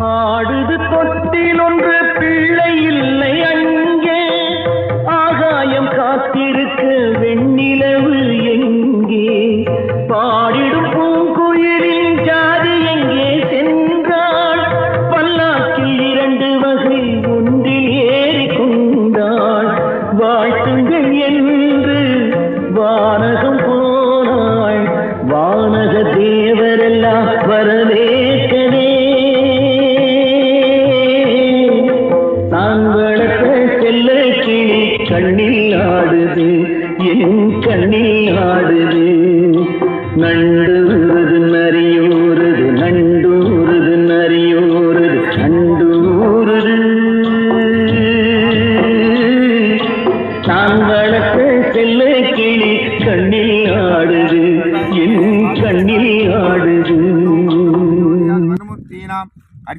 ஆடுது தொட்டில் ஒன்று பிள்ளை இல்லை அங்கே. ஆகாயம் காத்திருக்க வெண்ணிலவு எங்கே? பாடிடும் பூங்குயிலின் ஜாதி எங்கே சென்றாள்? பல்லாக்கில் இரண்டு வகை ஒன்றில் ஏறி கொண்டாள் வாழ்த்துங்கள் என்று வானகம் போனாள். வானக தேவரெல்லாம் வரவே கண்ணில் ஆடுது என் கண்ணில் ஆடுது நண்டுருது நரியோருது நண்டூருது நரியோருது நண்டூருது. நான் வளர்த்த செல்ல கிளி கண்ணில் ஆடுது என் கண்ணில் ஆடுது